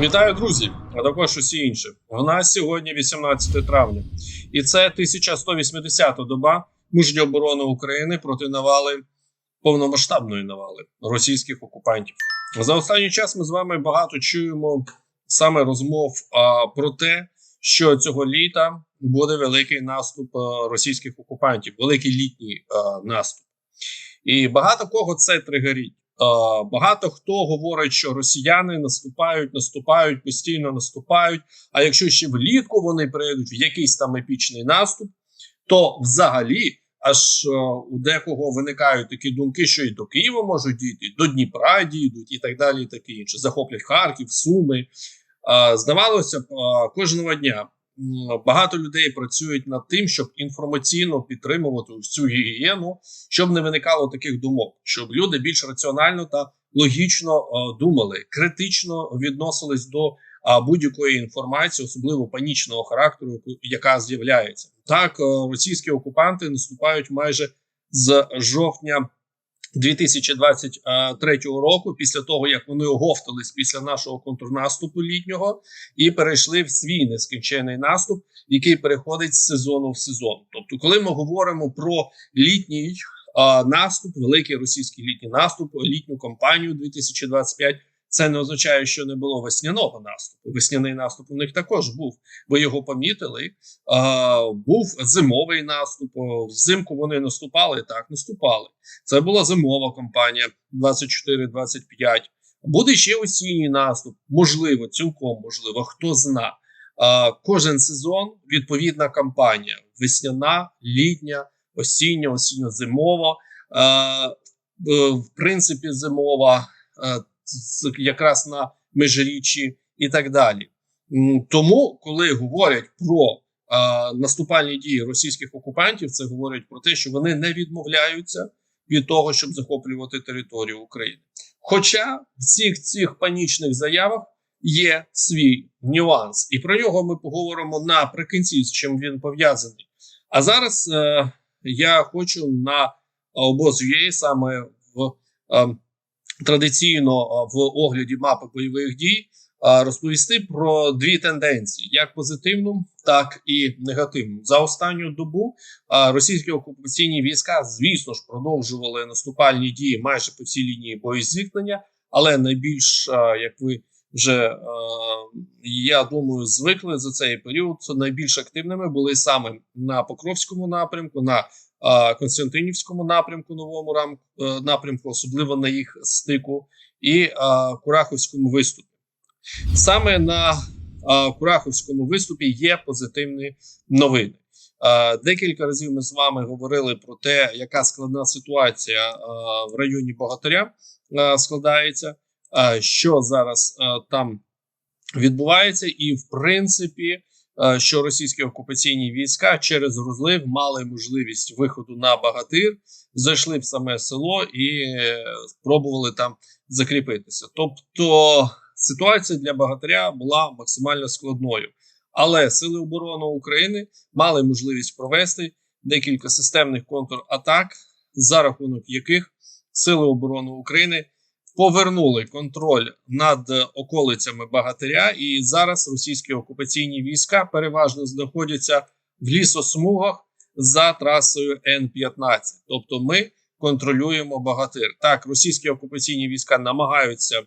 Вітаю, друзі, а також усі інші. У нас сьогодні 18 травня, і це 1180-та доба мужньої оборони України проти навали повномасштабної навали російських окупантів. За останній час ми з вами багато чуємо саме розмов а, про те, що цього літа буде великий наступ а, російських окупантів, великий літній а, наступ, і багато кого це тригерить. Е, Багато хто говорить, що росіяни наступають, наступають, постійно наступають. А якщо ще влітку вони прийдуть в якийсь там епічний наступ, то взагалі аж е, у декого виникають такі думки, що і до Києва можуть дійти, до Дніпра дійдуть, і так далі, і таке інше. Захоплять Харків, Суми. Е, Здавалося б, кожного дня багато людей працюють над тим, щоб інформаційно підтримувати цю гігієну, щоб не виникало таких думок, щоб люди більш раціонально та логічно е, думали, критично відносились до будь-якої інформації, особливо панічного характеру, яка з'являється. Так, е, російські окупанти наступають майже з жовтня 2023 року, після того як вони оговтались після нашого контрнаступу літнього і перейшли в свій нескінчений наступ, який переходить з сезону в сезон. Тобто, коли ми говоримо про літній наступ, великий російський літній наступ, літню кампанію 2025, це не означає, що не було весняного наступу. Весняний наступ у них також був. Ви його помітили. А, був зимовий наступ. Взимку вони наступали. Так, наступали. Це була зимова кампанія 24-25. Буде ще осінній наступ. Можливо, цілком можливо, хто зна. А, кожен сезон відповідна кампанія: весняна, літня, осіння, осінньо-зимова. В принципі, зимова. Е, якраз на межиріччі і так далі. Тому, коли говорять про а, наступальні дії російських окупантів, це говорять про те, що вони не відмовляються від того, щоб захоплювати територію України. Хоча в всіх цих панічних заявах є свій нюанс, і про нього ми поговоримо наприкінці, з чим він пов'язаний. А зараз е, я хочу на обоз UA саме в е, традиційно в огляді мапи бойових дій розповісти про дві тенденції: як позитивну, так і негативну. За останню добу російські окупаційні війська, звісно ж, продовжували наступальні дії майже по всій лінії боєзіткнення, але найбільш як ви вже я думаю, звикли за цей період. Найбільш активними були саме на Покровському напрямку, на Константинівському напрямку, новому рам, е, напрямку, особливо на їх стику, і а, Кураховському виступі. Саме на Кураховському виступі є позитивні новини. Декілька разів ми з вами говорили про те, яка складна ситуація в районі Богатиря складається, що зараз там відбувається, і в принципі що російські окупаційні війська через розлив мали можливість виходу на Багатир, зайшли в саме село і е, спробували там закріпитися. Тобто ситуація для Багатиря була максимально складною. Але Сили оборони України мали можливість провести декілька системних контратак, за рахунок яких Сили оборони України повернули контроль над околицями Багатиря, і зараз російські окупаційні війська переважно знаходяться в лісосмугах за трасою Н-15. Тобто, ми контролюємо Багатир. Так, російські окупаційні війська намагаються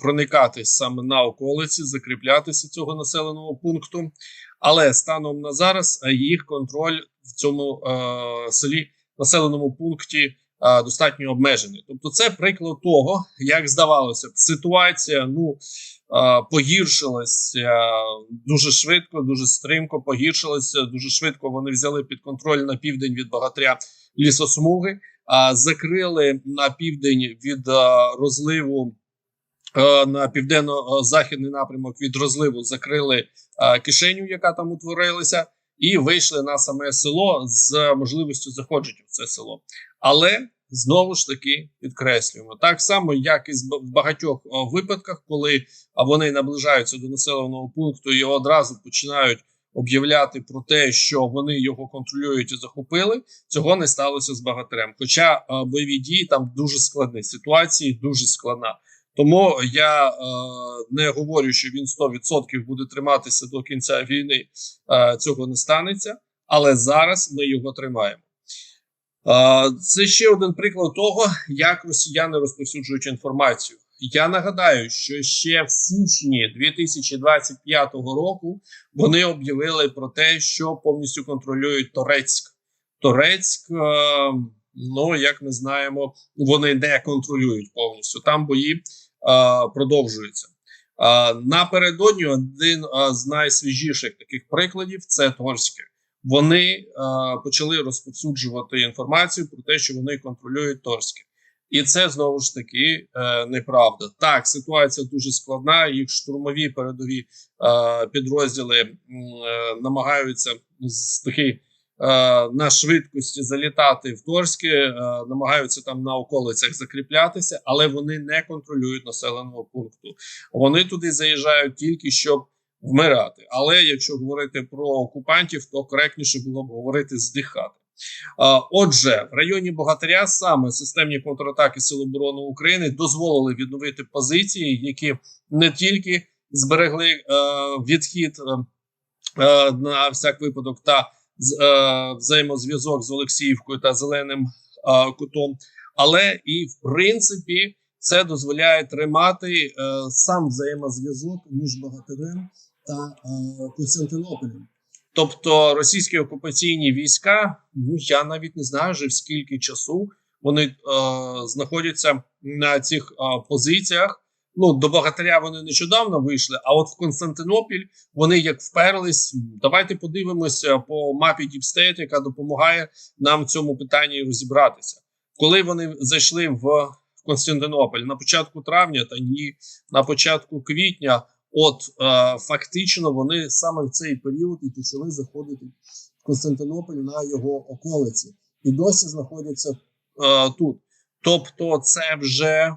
проникати саме на околиці, закріплятися цього населеного пункту. Але станом на зараз е, їх контроль в цьому е, селі населеному пункті достатньо обмежений. Тобто, це приклад того, як здавалося б, ситуація ну погіршилася дуже швидко, дуже стримко погіршилася. Дуже швидко вони взяли під контроль на південь від багатря лісосмуги, закрили на південь від розливу. На південно-західний напрямок від розливу закрили кишеню, яка там утворилася, і вийшли на саме село з можливістю заходження в це село. Але знову ж таки підкреслюємо так само, як і в багатьох випадках, коли вони наближаються до населеного пункту і одразу починають об'являти про те, що вони його контролюють і захопили. Цього не сталося з багатирем. Хоча бойові дії там дуже складні, ситуації дуже складна. Тому я е, не говорю, що він 100% буде триматися до кінця війни. Е, цього не станеться, але зараз ми його тримаємо. Е, це ще один приклад того, як росіяни розповсюджують інформацію. Я нагадаю, що ще в січні 2025 року вони об'явили про те, що повністю контролюють Торецьк. Торецьк, е, ну як ми знаємо, вони не контролюють повністю. Там бої продовжуються. Е, напередодні один з найсвіжіших таких прикладів це Торське. Вони почали розповсюджувати інформацію про те, що вони контролюють Торське. І це знову ж таки е, неправда. Так, ситуація дуже складна. Їх штурмові передові підрозділи е, намагаються з таки е, на швидкості залітати в Торське, е, намагаються там на околицях закріплятися, але вони не контролюють населеного пункту. Вони туди заїжджають тільки щоб вмирати. Але якщо говорити про окупантів, то коректніше було б говорити здихати. Отже, в районі Богатиря саме системні контратаки Сил оборони України дозволили відновити позиції, які не тільки зберегли е, відхід е, е, на всяк випадок та е, взаємозв'язок з Олексіївкою та Зеленим е, кутом, але і в принципі це дозволяє тримати е, сам взаємозв'язок між Богатирем та е, Константинополем. Тобто російські окупаційні війська, ну я навіть не знаю вже скільки часу вони е, знаходяться на цих е, позиціях. Ну до Богатиря вони нещодавно вийшли. А от в Константинопіль вони як вперлись. Давайте подивимося по мапі State, яка допомагає нам в цьому питанні розібратися. Коли вони зайшли в Константинополь на початку травня, та ні, на початку квітня. От е, фактично вони саме в цей період і почали заходити в Константинополь на його околиці, і досі знаходяться е, тут. Тобто, це вже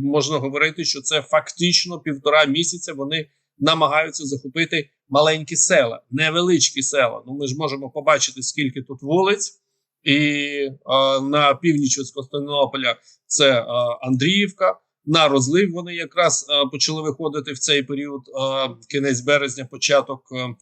можна говорити, що це фактично півтора місяця. Вони намагаються захопити маленькі села, невеличкі села. Ну ми ж можемо побачити, скільки тут вулиць, і е, на північ від Константинополя це е, Андріївка. На розлив вони якраз е, почали виходити в цей період, е, кінець березня, початок е,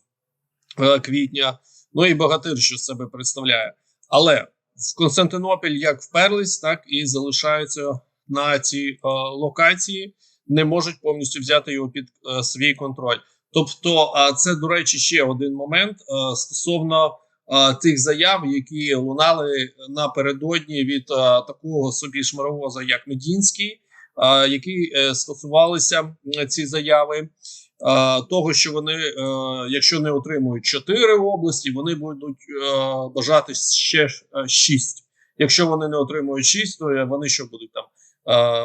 е, квітня. Ну і багатир, що себе представляє. Але в Константинопіль як вперлись, так і залишаються на цій е, локації, не можуть повністю взяти його під е, свій контроль. Тобто, це, до речі, ще один момент е, стосовно тих заяв, які лунали напередодні від такого собі шмаровоза, як Медінський які стосувалися ці заяви. Того, що вони, якщо не отримують чотири області, вони будуть бажати ще шість. Якщо вони не отримують шість, то вони що будуть там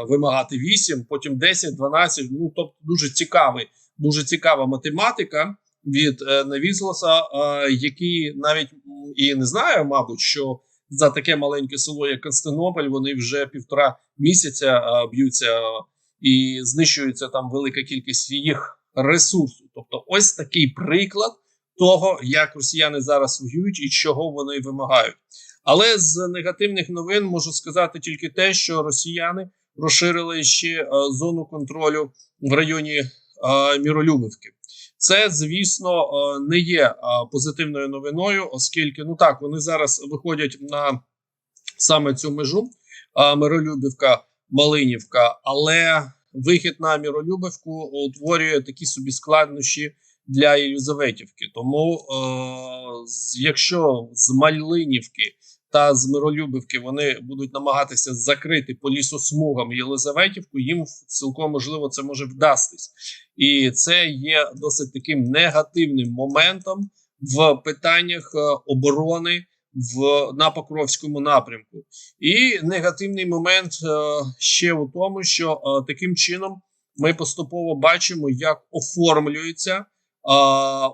вимагати вісім, потім 10, 12. Ну тобто дуже цікавий, дуже цікава математика від е, Невізлоса, е, який навіть і не знає, мабуть, що за таке маленьке село, як Константинополь, вони вже півтора місяця б'ються і знищується там велика кількість їх ресурсу. Тобто, ось такий приклад того, як росіяни зараз воюють і чого вони вимагають. Але з негативних новин можу сказати тільки те, що росіяни розширили ще зону контролю в районі а, Міролюбівки. Це, звісно, е, не є е, позитивною новиною, оскільки ну так вони зараз виходять на саме цю межу е, Миролюбівка, Малинівка, але вихід на Миролюбівку утворює такі собі складнощі для Єлизаветівки. Тому, е, якщо з Малинівки та з Миролюбівки вони будуть намагатися закрити по лісосмугам Єлизаветівку, їм цілком можливо це може вдастись. І це є досить таким негативним моментом в питаннях е, оборони в на Покровському напрямку. І негативний момент е, ще у тому, що е, таким чином ми поступово бачимо, як оформлюється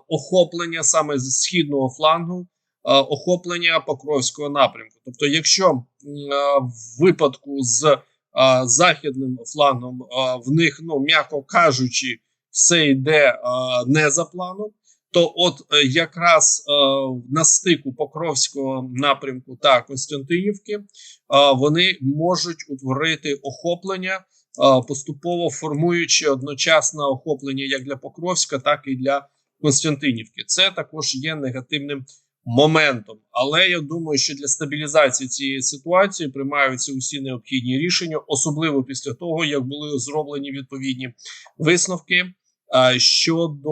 охоплення саме з східного флангу. Охоплення Покровського напрямку. Тобто, якщо в випадку з західним флангом в них, ну м'яко кажучи, все йде не за планом, то от е, якраз е, на стику Покровського напрямку та Константинівки е, вони можуть утворити охоплення поступово формуючи одночасно охоплення як для Покровська, так і для Константинівки. Це також є негативним моментом. Але я думаю, що для стабілізації цієї ситуації приймаються усі необхідні рішення, особливо після того, як були зроблені відповідні висновки щодо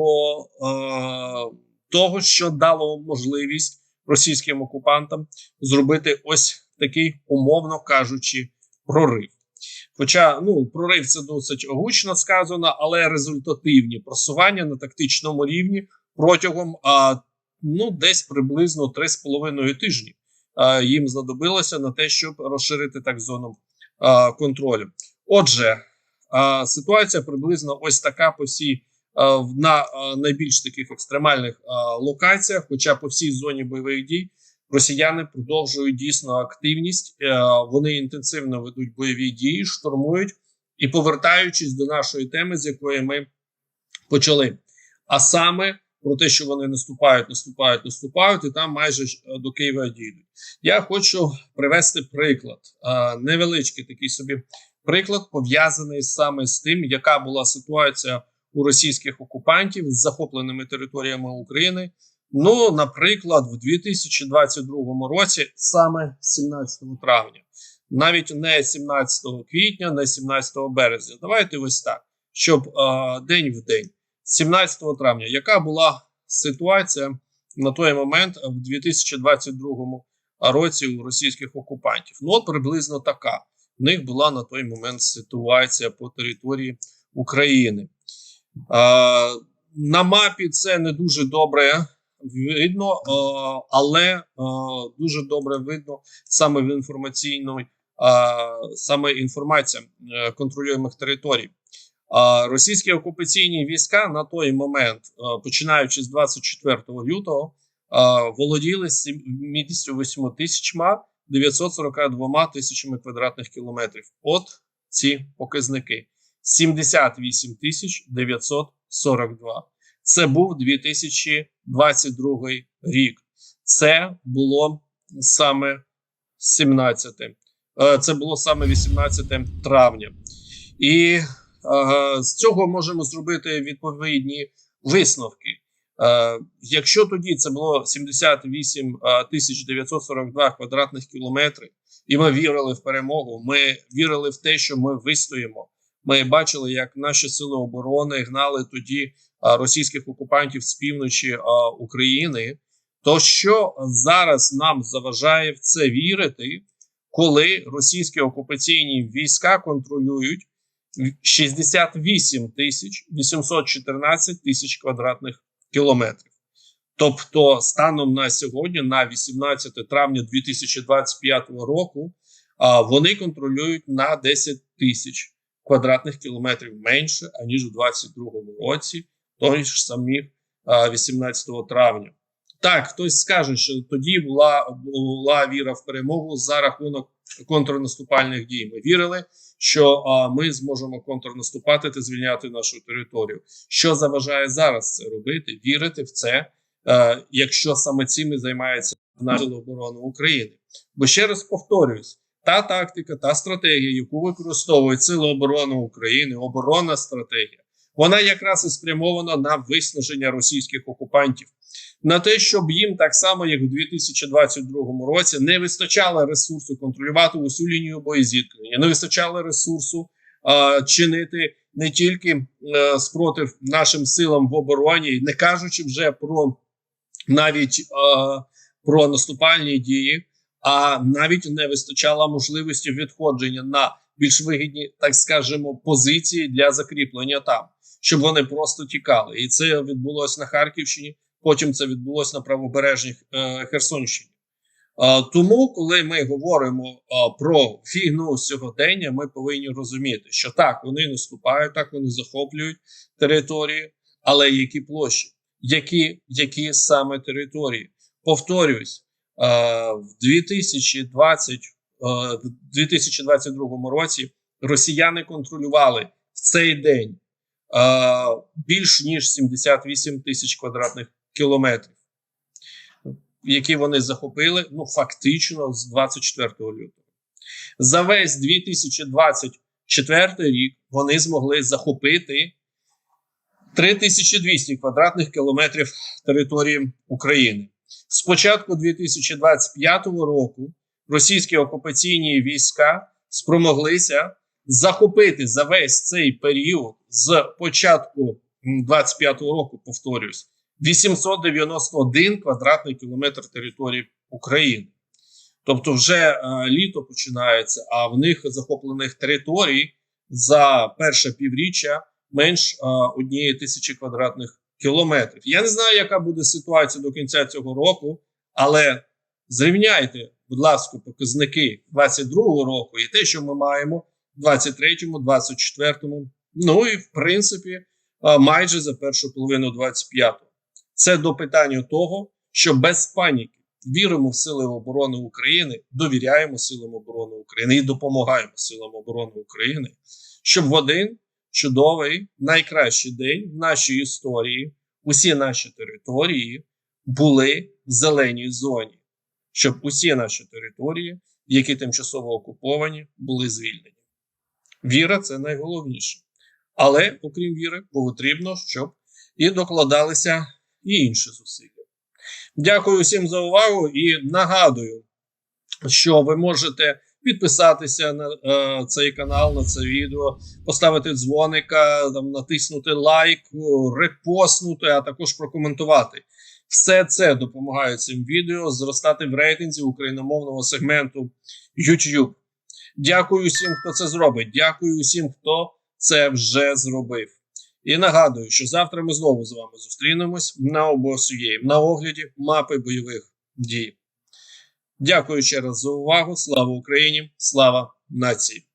а, того, що дало можливість російським окупантам зробити ось такий, умовно кажучи, прорив. Хоча ну прорив це досить гучно сказано, але результативні просування на тактичному рівні протягом а, ну десь приблизно 3,5 тижні а, їм знадобилося на те, щоб розширити так зону а, контролю. Отже, а, ситуація приблизно ось така по всій а, на а, найбільш таких екстремальних а, локаціях, хоча по всій зоні бойових дій. Росіяни продовжують дійсно активність. е, Вони інтенсивно ведуть бойові дії, штурмують і повертаючись до нашої теми, з якої ми почали. А саме про те, що вони наступають, наступають, наступають, і там майже е, до Києва дійдуть. Я хочу привести приклад, е, невеличкий такий собі приклад, пов'язаний саме з тим, яка була ситуація у російських окупантів з захопленими територіями України. Ну, наприклад, в 2022 році, саме 17 травня, навіть не 17 квітня, не 17 березня. Давайте ось так, щоб е, день в день, 17 травня, яка була ситуація на той момент в 2022 році у російських окупантів? Ну, от приблизно така. В них була на той момент ситуація по території України. Е, на мапі це не дуже добре видно, е, але е, дуже добре видно саме в інформаційної, е, саме інформація контролюємих територій. Російські окупаційні війська на той момент, починаючи з 24 лютого, володіли 78 тисячма 942 тисячами квадратних кілометрів. От ці показники: 78 тисяч 942. Це був 2022 рік. Це було саме 17. е, Це було саме 18 травня. І е, з цього можемо зробити відповідні висновки. Е, якщо тоді це було 78 е, 942 квадратних кілометри, і ми вірили в перемогу, ми вірили в те, що ми вистоїмо. Ми бачили, як наші сили оборони гнали тоді російських окупантів з півночі України. То що зараз нам заважає в це вірити, коли російські окупаційні війська контролюють 68 тисяч 814 тисяч квадратних кілометрів? Тобто, станом на сьогодні, на 18 травня 2025 року, вони контролюють на 10 тисяч квадратних кілометрів менше аніж у 22-му році, того ж самих 18 травня. Так, хтось скаже, що тоді була, була віра в перемогу за рахунок контрнаступальних дій. Ми вірили, що а, ми зможемо контрнаступати та звільняти нашу територію. Що заважає зараз це робити? Вірити в це, е, якщо саме цим і займається наші оборони України. Бо ще раз повторююсь, та тактика, та стратегія, яку використовують Сили оборони України, оборонна стратегія, вона якраз і спрямована на виснаження російських окупантів, на те, щоб їм так само, як у 2022 році, не вистачало ресурсу контролювати усю лінію боєзіткнення, не вистачало ресурсу а, чинити не тільки е, спротив нашим силам в обороні, не кажучи вже про навіть е, про наступальні дії а навіть не вистачало можливості відходження на більш вигідні, так скажемо, позиції для закріплення там, щоб вони просто тікали. І це відбулося на Харківщині. Потім це відбулося на правобережній е, Херсонщині. Тому, коли ми говоримо про фігну сьогодення, ми повинні розуміти, що так вони наступають, так вони захоплюють території, але які площі, які, які саме території? Повторюсь, в 2020, е, в 2022 році росіяни контролювали в цей день більш ніж 78 тисяч квадратних кілометрів, які вони захопили ну фактично з 24 лютого. За весь четвертий рік вони змогли захопити 3200 квадратних кілометрів території України. З початку 2025 року російські окупаційні війська спромоглися захопити за весь цей період з початку 25 року, повторюсь, 891 квадратний кілометр території України. Тобто, вже е, літо починається, а в них захоплених територій за перше півріччя менш е, однієї тисячі квадратних кілометрів. Я не знаю, яка буде ситуація до кінця цього року, але зрівняйте, будь ласка, показники 22-го року і те, що ми маємо в 23-му, 24-му, ну і в принципі майже за першу половину 25-го. Це до питання того, що без паніки віримо в сили оборони України, довіряємо силам оборони України і допомагаємо силам оборони України, щоб в один чудовий найкращий день в нашій історії усі наші території були в зеленій зоні, щоб усі наші території, які тимчасово окуповані, були звільнені. Віра це найголовніше. Але, окрім віри, потрібно, щоб і докладалися і інші зусилля. Дякую всім за увагу і нагадую, що ви можете підписатися на е, цей канал, на це відео, поставити дзвоника, там, натиснути лайк, репостнути, а також прокоментувати. Все це допомагає цим відео зростати в рейтинзі україномовного сегменту YouTube. Дякую всім, хто це зробить. Дякую всім, хто це вже зробив. І нагадую, що завтра ми знову з вами зустрінемось на обосує на огляді мапи бойових дій. Дякую ще раз за увагу. Слава Україні! Слава нації!